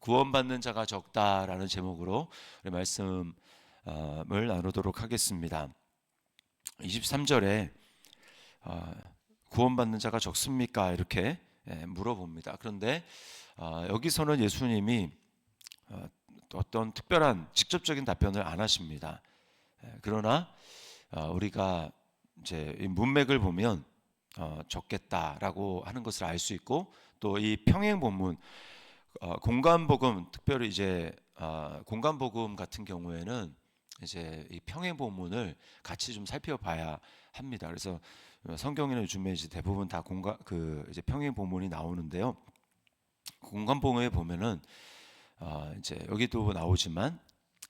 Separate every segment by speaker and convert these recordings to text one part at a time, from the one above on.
Speaker 1: 구원받는 자가 적다라는 제목으로 말씀을 나누도록 하겠습니다. 23절에 어, 구원받는 자가 적습니까? 이렇게 물어봅니다. 그런데 어, 여기서는 예수님이 어, 어떤 특별한 직접적인 답변을 안 하십니다. 그러나 우리가 이제 문맥을 보면 적겠다라고 하는 것을 알 수 있고 또 이 평행 본문 공간 복음 특별히 이제 공간 복음 같은 경우에는 이제 이 평행 본문을 같이 좀 살펴봐야 합니다. 그래서 성경에는 요즘에 이제 대부분 다 공간 그 이제 평행 본문이 나오는데요. 공간 본문에 보면은 어 이제 여기도 나오지만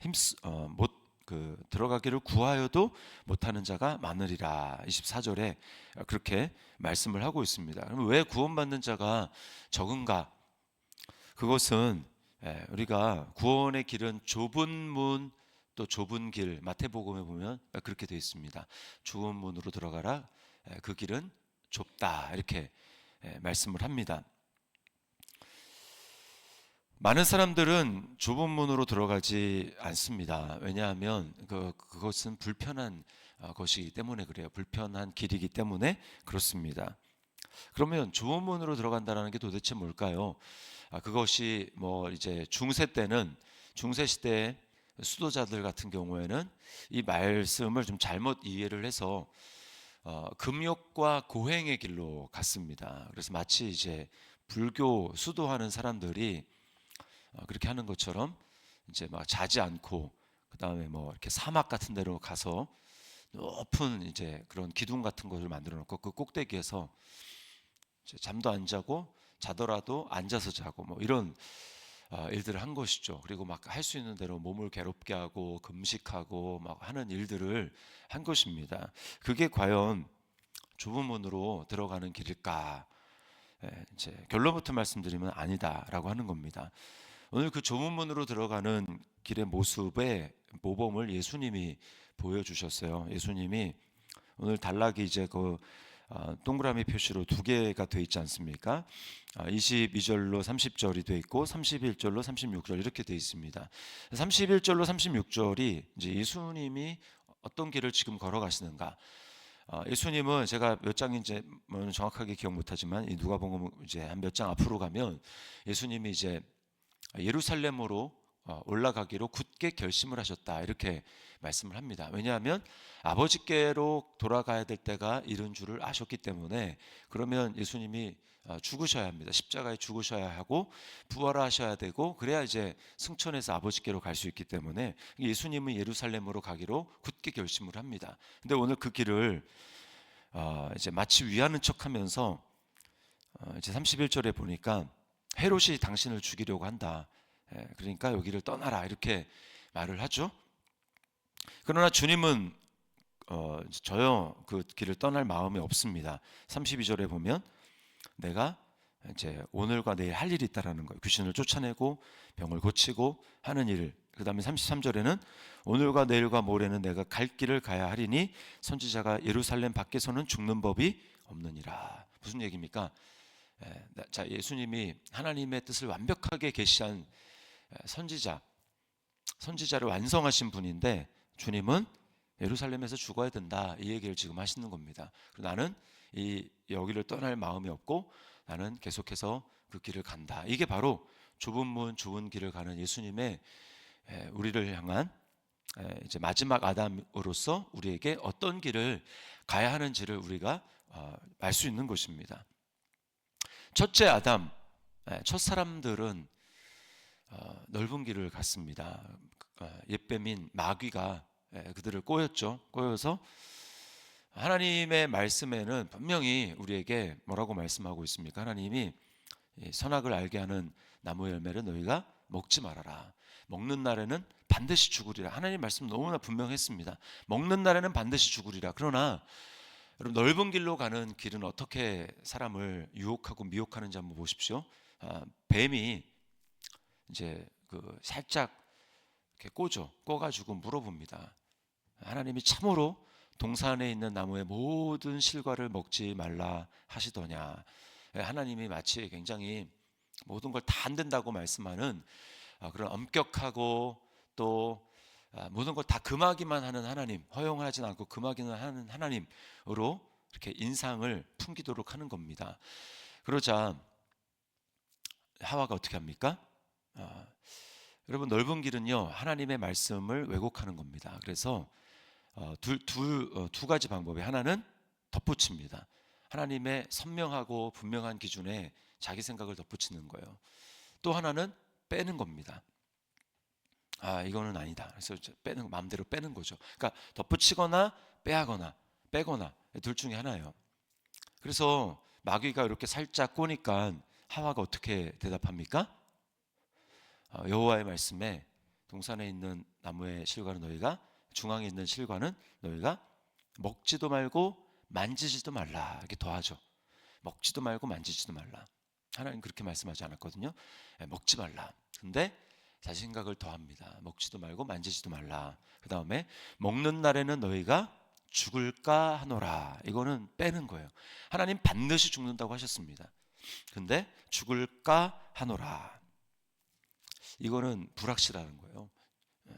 Speaker 1: 힘못 어, 그 들어가기를 구하여도 못하는 자가 많으리라 24절에 그렇게 말씀을 하고 있습니다. 그럼 왜 구원받는 자가 적은가? 그것은 예, 우리가 구원의 길은 좁은 문 또 좁은 길 마태복음에 보면 그렇게 되어 있습니다. 좁은 문으로 들어가라. 그 길은 좁다. 이렇게 말씀을 합니다. 많은 사람들은 좁은 문으로 들어가지 않습니다. 왜냐하면 그, 그것은 불편한 어, 것이기 때문에 그래요. 불편한 길이기 때문에 그렇습니다. 그러면 좁은 문으로 들어간다는 게 도대체 뭘까요? 아, 그것이 뭐 이제 중세 때는 중세 시대에 수도자들 같은 경우에는 이 말씀을 좀 잘못 이해를 해서 어, 금욕과 고행의 길로 갔습니다. 그래서 마치 이제 불교 수도하는 사람들이 어, 그렇게 하는 것처럼 이제 막 자지 않고 그 다음에 뭐 이렇게 사막 같은 데로 가서 높은 이제 그런 기둥 같은 것을 만들어 놓고 그 꼭대기에서 잠도 안 자고 자더라도 앉아서 자고 뭐 이런 아, 일들을 한 것이죠. 그리고 막 할 수 있는 대로 몸을 괴롭게 하고 금식하고 막 하는 일들을 한 것입니다. 그게 과연 좁은 문으로 들어가는 길일까? 예, 이제 결론부터 말씀드리면 아니다라고 하는 겁니다. 오늘 그 좁은 문으로 들어가는 길의 모습의 모범을 예수님이 보여주셨어요. 예수님이 오늘 단락이 이제 그 아, 동그라미 표시로 두 개가 되어 있지 않습니까? 22절로 아, 30절이 되어 있고 31절로 36절 이렇게 되어 있습니다. 31절로 36절이 이제 예수님이 어떤 길을 지금 걸어가시는가? 아, 예수님은 제가 몇 장인지 정확하게 기억 못하지만 누가 보면 이제 한 몇 장 앞으로 가면 예수님이 이제 예루살렘으로 어, 올라가기로 굳게 결심을 하셨다 이렇게 말씀을 합니다. 왜냐하면 아버지께로 돌아가야 될 때가 이른 줄을 아셨기 때문에 그러면 예수님이 어, 죽으셔야 합니다. 십자가에 죽으셔야 하고 부활하셔야 되고 그래야 이제 승천해서 아버지께로 갈 수 있기 때문에 예수님은 예루살렘으로 가기로 굳게 결심을 합니다. 근데 오늘 그 길을 어, 이제 마치 위하는 척하면서 이제 31절에 보니까 헤롯이 당신을 죽이려고 한다. 예, 그러니까 여기를 떠나라 이렇게 말을 하죠. 그러나 주님은 어, 저요 그 길을 떠날 마음이 없습니다. 32절에 보면 내가 이제 오늘과 내일 할 일이 있다라는 거예요. 귀신을 쫓아내고 병을 고치고 하는 일을. 그다음에 33절에는 오늘과 내일과 모레는 내가 갈 길을 가야 하리니 선지자가 예루살렘 밖에서는 죽는 법이 없느니라. 무슨 얘기입니까? 예, 자, 예수님이 하나님의 뜻을 완벽하게 계시한 선지자, 선지자를 완성하신 분인데 주님은 예루살렘에서 죽어야 된다 이 얘기를 지금 하시는 겁니다. 나는 이 여기를 떠날 마음이 없고 나는 계속해서 그 길을 간다. 이게 바로 좁은 문 좁은 길을 가는 예수님의 우리를 향한 이제 마지막 아담으로서 우리에게 어떤 길을 가야 하는지를 우리가 어, 알수 있는 것입니다. 첫째 아담, 첫 사람들은 어, 넓은 길을 갔습니다. 어, 옛뱀인 마귀가 예, 그들을 꼬였죠. 꼬여서 하나님의 말씀에는 분명히 우리에게 뭐라고 말씀하고 있습니까? 하나님이 선악을 알게 하는 나무 열매를 너희가 먹지 말아라. 먹는 날에는 반드시 죽으리라. 하나님 말씀 너무나 분명했습니다. 먹는 날에는 반드시 죽으리라. 그러나 여러분 넓은 길로 가는 길은 어떻게 사람을 유혹하고 미혹하는지 한번 보십시오. 아, 뱀이 이제 그 살짝 이렇게 꼬죠. 꼬가지고 물어봅니다. 하나님이 참으로 동산에 있는 나무의 모든 실과를 먹지 말라 하시더냐. 하나님이 마치 굉장히 모든 걸 다 안 된다고 말씀하는 아, 그런 엄격하고 또 아, 모든 걸 다 금하기만 하는 하나님, 허용하지 않고 금하기만 하는 하나님으로 이렇게 인상을 풍기도록 하는 겁니다. 그러자 하와가 어떻게 합니까? 아, 여러분 넓은 길은요 하나님의 말씀을 왜곡하는 겁니다. 그래서 어, 둘, 둘, 어, 두 가지 방법이 하나는 덧붙입니다. 하나님의 선명하고 분명한 기준에 자기 생각을 덧붙이는 거예요. 또 하나는 빼는 겁니다. 아 이거는 아니다. 그래서 빼는 마음대로 빼는 거죠. 그러니까 덧붙이거나 빼하거나 빼거나 둘 중에 하나예요. 그래서 마귀가 이렇게 살짝 꼬니까 하와가 어떻게 대답합니까? 어, 여호와의 말씀에 동산에 있는 나무의 실과는 너희가 중앙에 있는 실과는 너희가 먹지도 말고 만지지도 말라 이렇게 더하죠. 먹지도 말고 만지지도 말라. 하나님 그렇게 말씀하지 않았거든요. 예, 먹지 말라. 근데 자신 생각을 더합니다. 먹지도 말고 만지지도 말라. 그 다음에 먹는 날에는 너희가 죽을까 하노라. 이거는 빼는 거예요. 하나님 반드시 죽는다고 하셨습니다. 근데 죽을까 하노라. 이거는 불확실한 거예요. 예.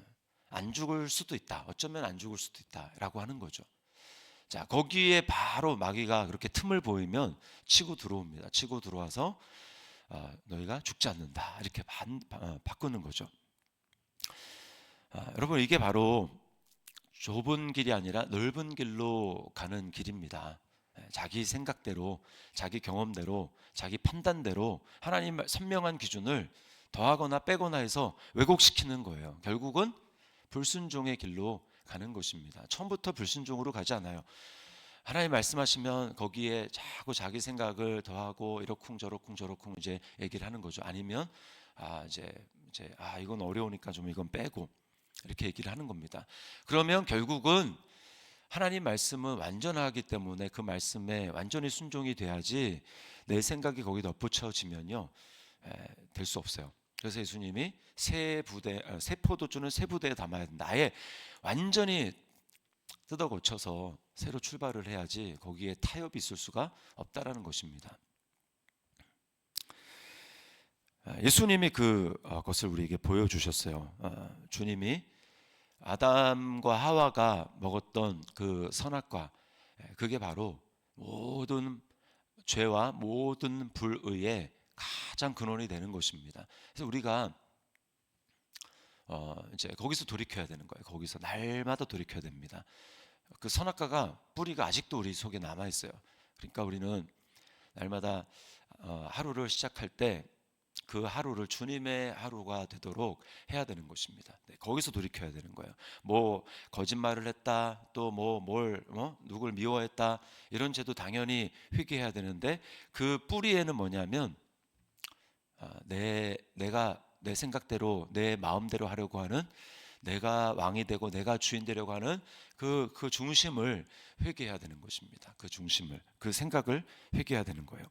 Speaker 1: 안 죽을 수도 있다. 어쩌면 안 죽을 수도 있다라고 하는 거죠. 자, 거기에 바로 마귀가 그렇게 틈을 보이면 치고 들어옵니다. 치고 들어와서 어, 너희가 죽지 않는다. 이렇게 반, 어, 바꾸는 거죠. 아, 여러분, 이게 바로 좁은 길이 아니라 넓은 길로 가는 길입니다. 예, 자기 생각대로, 자기 경험대로, 자기 판단대로 하나님 선명한 기준을 더하거나 빼거나 해서 왜곡시키는 거예요. 결국은 불순종의 길로 가는 것입니다. 처음부터 불순종으로 가지 않아요. 하나님 말씀하시면 거기에 자꾸 자기 생각을 더하고 이러쿵 저러쿵 저러쿵 이제 얘기를 하는 거죠. 아니면 아 이제 이제 아 이건 어려우니까 좀 이건 빼고 이렇게 얘기를 하는 겁니다. 그러면 결국은 하나님 말씀은 완전하기 때문에 그 말씀에 완전히 순종이 돼야지 내 생각이 거기 덧붙여지면요 될 수 없어요. 그래서 예수님이 새 부대, 어, 새 포도주는 새 부대에 담아야. 아예 완전히 뜯어 고쳐서 새로 출발을 해야지 거기에 타협이 있을 수가 없다라는 것입니다. 아, 예수님이 그 어, 것을 우리에게 보여주셨어요. 어, 주님이 아담과 하와가 먹었던 그 선악과 예, 그게 바로 모든 죄와 모든 불의의 가장 근원이 되는 것입니다. 그래서 우리가 어 이제 거기서 돌이켜야 되는 거예요. 거기서 날마다 돌이켜야 됩니다. 그 선악과가 뿌리가 아직도 우리 속에 남아 있어요. 그러니까 우리는 날마다 어 하루를 시작할 때 그 하루를 주님의 하루가 되도록 해야 되는 것입니다. 네, 거기서 돌이켜야 되는 거예요. 뭐 거짓말을 했다, 또 뭐뭘 뭐, 누굴 미워했다 이런 죄도 당연히 회개해야 되는데 그 뿌리에는 뭐냐면 아, 내 내가 내 생각대로 내 마음대로 하려고 하는 내가 왕이 되고 내가 주인 되려고 하는 그, 그 중심을 회개해야 되는 것입니다. 그 중심을, 그 생각을 회개해야 되는 거예요.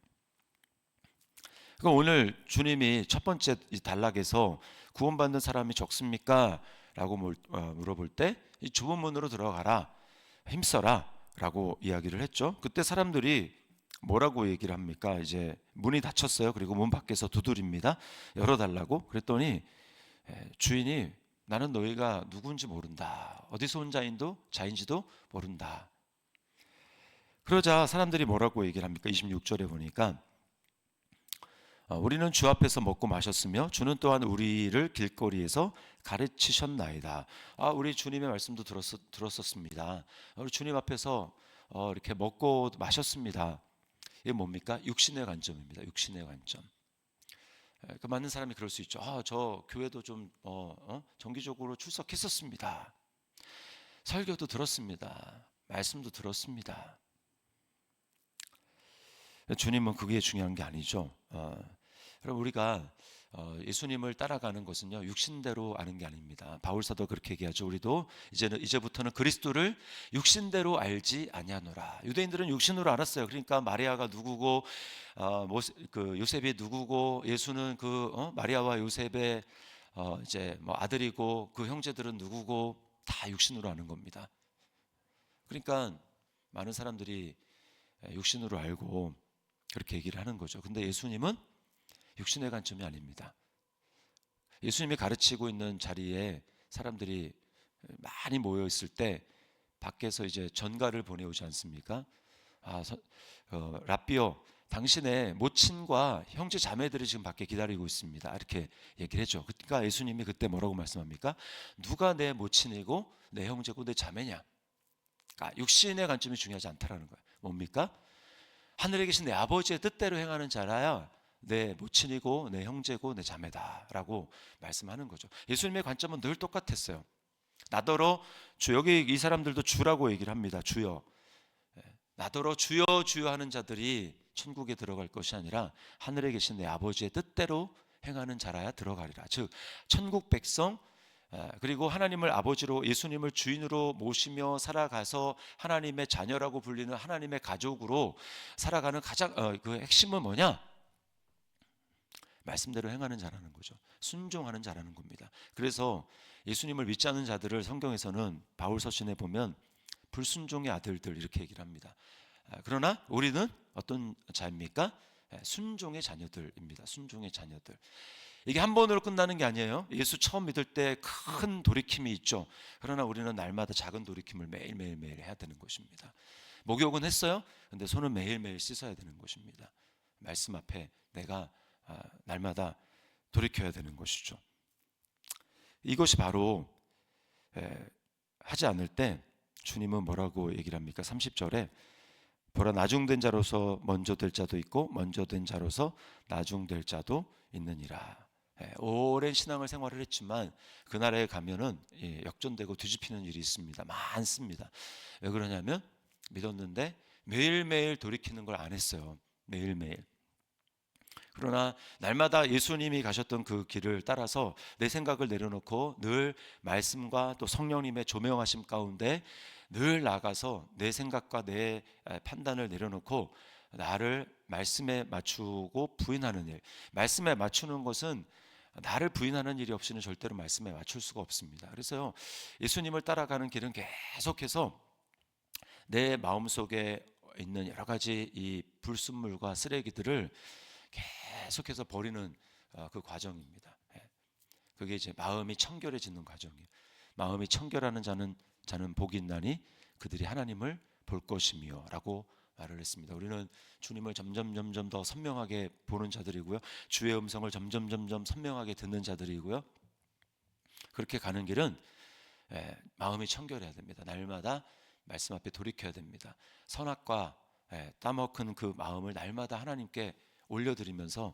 Speaker 1: 그럼 오늘 주님이 첫 번째 단락에서 구원받는 사람이 적습니까? 라고 어, 물어볼 때이 좁은 문으로 들어가라, 힘써라 라고 이야기를 했죠. 그때 사람들이 뭐라고 얘기를 합니까? 이제 문이 닫혔어요. 그리고 문 밖에서 두드립니다. 열어달라고. 그랬더니 주인이 나는 너희가 누군지 모른다. 어디서 온 자인도 자인지도 모른다. 그러자 사람들이 뭐라고 얘기를 합니까? 26절에 보니까 어, 우리는 주 앞에서 먹고 마셨으며 주는 또한 우리를 길거리에서 가르치셨나이다. 아, 우리 주님의 말씀도 들었, 들었었습니다. 우리 주님 앞에서 어, 이렇게 먹고 마셨습니다. 이게 뭡니까? 육신의 관점입니다. 육신의 관점. 그 많은 사람이 그럴 수 있죠. 아, 저 교회도 좀 어, 어? 정기적으로 출석했었습니다. 설교도 들었습니다. 말씀도 들었습니다. 주님은 그게 중요한 게 아니죠. 어, 여러분 우리가 어, 예수님을 따라가는 것은요 육신대로 아는 게 아닙니다. 바울사도 그렇게 얘기하죠. 우리도 이제는 이제부터는 그리스도를 육신대로 알지 아니하노라. 유대인들은 육신으로 알았어요. 그러니까 마리아가 누구고 어, 그 요셉이 누구고 예수는 그 어, 마리아와 요셉의 어, 이제 뭐 아들이고 그 형제들은 누구고 다 육신으로 아는 겁니다. 그러니까 많은 사람들이 육신으로 알고 그렇게 얘기를 하는 거죠. 근데 예수님은 육신의 관점이 아닙니다. 예수님이 가르치고 있는 자리에 사람들이 많이 모여 있을 때 밖에서 이제 전가를 보내오지 않습니까? 아, 서, 어, 라비오, 당신의 모친과 형제 자매들이 지금 밖에 기다리고 있습니다. 이렇게 얘기를 했죠. 그러니까 예수님이 그때 뭐라고 말씀합니까? 누가 내 모친이고 내 형제고 내 자매냐? 그러니까 육신의 관점이 중요하지 않다라는 거예요. 뭡니까? 하늘에 계신 내 아버지의 뜻대로 행하는 자라야 내 모친이고 내 형제고 내 자매다라고 말씀하는 거죠. 예수님의 관점은 늘 똑같았어요. 나더러 주 여기 이 사람들도 주라고 얘기를 합니다. 주여. 예, 나더러 주여 주여 하는 자들이 천국에 들어갈 것이 아니라 하늘에 계신 내 아버지의 뜻대로 행하는 자라야 들어가리라. 즉 천국 백성 예, 그리고 하나님을 아버지로 예수님을 주인으로 모시며 살아가서 하나님의 자녀라고 불리는 하나님의 가족으로 살아가는 가장 어, 그 핵심은 뭐냐? 말씀대로 행하는 자라는 거죠. 순종하는 자라는 겁니다. 그래서 예수님을 믿지 않는 자들을 성경에서는 바울 서신에 보면 불순종의 아들들 이렇게 얘기를 합니다. 아, 그러나 우리는 어떤 자입니까? 예, 순종의 자녀들입니다. 순종의 자녀들. 이게 한 번으로 끝나는 게 아니에요. 예수 처음 믿을 때 큰 돌이킴이 있죠. 그러나 우리는 날마다 작은 돌이킴을 매일매일 매일 해야 되는 것입니다. 목욕은 했어요. 근데 손은 매일매일 씻어야 되는 것입니다. 말씀 앞에 내가 아, 날마다 돌이켜야 되는 것이죠. 이것이 바로 에, 하지 않을 때 주님은 뭐라고 얘기를 합니까? 30절에 보라 나중된 자로서 먼저 될 자도 있고 먼저 된 자로서 나중될 자도 있느니라. 예, 오랜 신앙을 생활을 했지만 그날에 가면은 예, 역전되고 뒤집히는 일이 있습니다. 많습니다. 왜 그러냐면 믿었는데 매일매일 돌이키는 걸 안 했어요. 매일매일. 그러나 날마다 예수님이 가셨던 그 길을 따라서 내 생각을 내려놓고 늘 말씀과 또 성령님의 조명하심 가운데 늘 나가서 내 생각과 내 판단을 내려놓고 나를 말씀에 맞추고 부인하는 일. 말씀에 맞추는 것은 나를 부인하는 일이 없이는 절대로 말씀에 맞출 수가 없습니다. 그래서요, 예수님을 따라가는 길은 계속해서 내 마음속에 있는 여러 가지 이 불순물과 쓰레기들을 계속해서 버리는 어, 그 과정입니다. 예. 그게 이제 마음이 청결해지는 과정이에요. 마음이 청결하는 자는 자는 복이 있나니 그들이 하나님을 볼 것이며라고 말을 했습니다. 우리는 주님을 점점 점점 더 선명하게 보는 자들이고요. 주의 음성을 점점 점점 선명하게 듣는 자들이고요. 그렇게 가는 길은 예, 마음이 청결해야 됩니다. 날마다 말씀 앞에 돌이켜야 됩니다. 선악과 예, 따먹은 그 마음을 날마다 하나님께 올려드리면서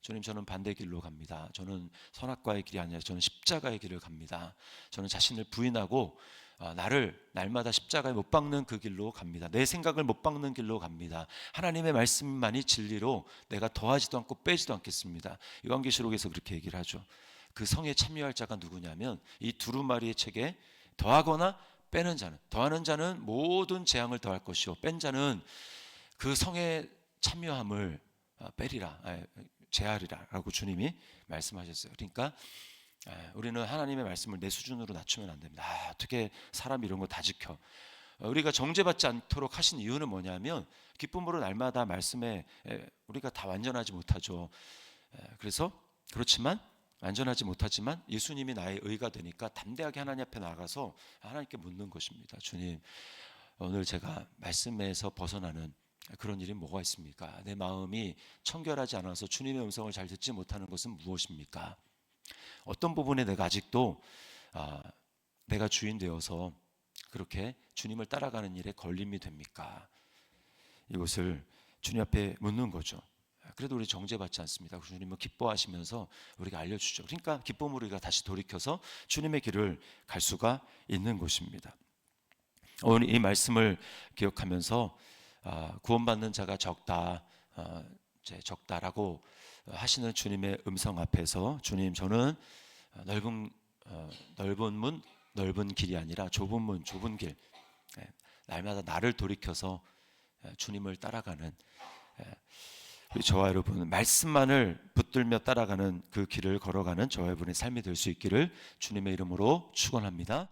Speaker 1: 주님 저는 반대 길로 갑니다. 저는 선악과의 길이 아니라 저는 십자가의 길을 갑니다. 저는 자신을 부인하고 아, 나를 날마다 십자가에 못 박는 그 길로 갑니다. 내 생각을 못 박는 길로 갑니다. 하나님의 말씀만이 진리로 내가 더하지도 않고 빼지도 않겠습니다. 요한계시록에서 그렇게 얘기를 하죠. 그 성에 참여할 자가 누구냐면 이 두루마리의 책에 더하거나 빼는 자는 더하는 자는 모든 재앙을 더할 것이요 뺀 자는 그 성에 참여함을 어, 빼리라, 제하리라라고 주님이 말씀하셨어요. 그러니까 우리는 하나님의 말씀을 내 수준으로 낮추면 안 됩니다. 아, 어떻게 사람 이런 거 다 지켜? 어, 우리가 정죄받지 않도록 하신 이유는 뭐냐면 기쁨으로 날마다 말씀에 우리가 다 완전하지 못하죠. 그래서 그렇지만 완전하지 못하지만 예수님이 나의 의가 되니까 담대하게 하나님 앞에 나가서 하나님께 묻는 것입니다. 주님, 오늘 제가 말씀에서 벗어나는 그런 일이 뭐가 있습니까? 내 마음이 청결하지 않아서 주님의 음성을 잘 듣지 못하는 것은 무엇입니까? 어떤 부분에 내가 아직도 아, 내가 주인 되어서 그렇게 주님을 따라가는 일에 걸림이 됩니까? 이것을 주님 앞에 묻는 거죠. 그래도 우리 정죄받지 않습니다. 주님은 기뻐하시면서 우리가 알려주죠. 그러니까 기쁨으로 우리가 다시 돌이켜서 주님의 길을 갈 수가 있는 것입니다. 오늘 이 말씀을 기억하면서 아, 구원받는 자가 적다, 아, 적다라고 하시는 주님의 음성 앞에서 주님 저는 넓은 어, 넓은 문 넓은 길이 아니라 좁은 문 좁은 길 예, 날마다 나를 돌이켜서 예, 주님을 따라가는 예, 저와 여러분 말씀만을 붙들며 따라가는 그 길을 걸어가는 저와 여러분의 삶이 될 수 있기를 주님의 이름으로 축원합니다.